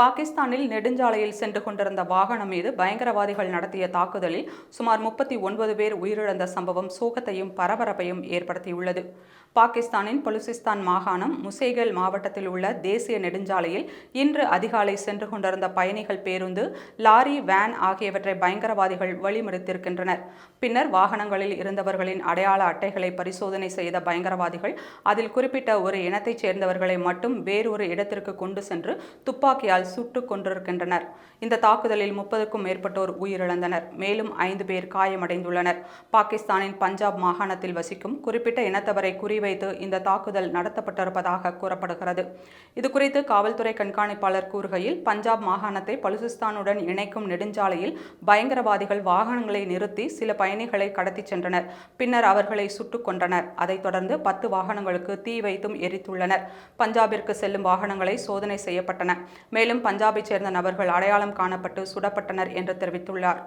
பாகிஸ்தானில் நெடுஞ்சாலையில் சென்று கொண்டிருந்த வாகனம் மீது பயங்கரவாதிகள் நடத்திய தாக்குதலில் சுமார் முப்பத்தி ஒன்பது பேர் உயிரிழந்த சம்பவம் சோகத்தையும் பரபரப்பையும் ஏற்படுத்தியுள்ளது. பாகிஸ்தானின் பலுசிஸ்தான் மாகாணம் முசேகல் மாவட்டத்தில் உள்ள தேசிய நெடுஞ்சாலையில் இன்று அதிகாலை சென்று கொண்டிருந்த பயணிகள் பேருந்து லாரி வேன் ஆகியவற்றை பயங்கரவாதிகள் வழிமறித்திருக்கின்றனர். பின்னர் வாகனங்களில் இருந்தவர்களின் அடையாள அட்டைகளை பரிசோதனை செய்த பயங்கரவாதிகள் அதில் குறிப்பிட்ட ஒரு இனத்தைச் சேர்ந்தவர்களை மட்டும் வேறொரு இடத்திற்கு கொண்டு சென்று துப்பாக்கியால் சுட்டுக் கொண்டிருக்கின்றனர் இந்த தாக்குதலில் முப்பதுக்கும் மேற்பட்டோர் உயிரிழந்தனர். மேலும் ஐந்து பேர் காயமடைந்துள்ளனர். பாகிஸ்தானின் பஞ்சாப் மாகாணத்தில் வசிக்கும் குறிப்பிட்ட இனத்தவரை குறிவைத்து இந்த தாக்குதல் நடத்தப்பட்டிருப்பதாக கூறப்படுகிறது. இதுகுறித்து காவல்துறை கண்காணிப்பாளர் கூறுகையில் பஞ்சாப் மாகாணத்தை பலுசிஸ்தானுடன் இணைக்கும் நெடுஞ்சாலையில் பயங்கரவாதிகள் வாகனங்களை நிறுத்தி சில பயணிகளை கடத்திச் சென்றனர். பின்னர் அவர்களை சுட்டுக் கொன்றனர். அதைத் தொடர்ந்து பத்து வாகனங்களுக்கு தீ வைத்தும் எரித்துள்ளனர். பஞ்சாபிற்கு செல்லும் வாகனங்களை சோதனை செய்யப்பட்டன. மேலும் பஞ்சாபைச் சேர்ந்த நபர்கள் அடையாளம் காணப்பட்டு சுடப்பட்டனர் என்று தெரிவித்துள்ளார்.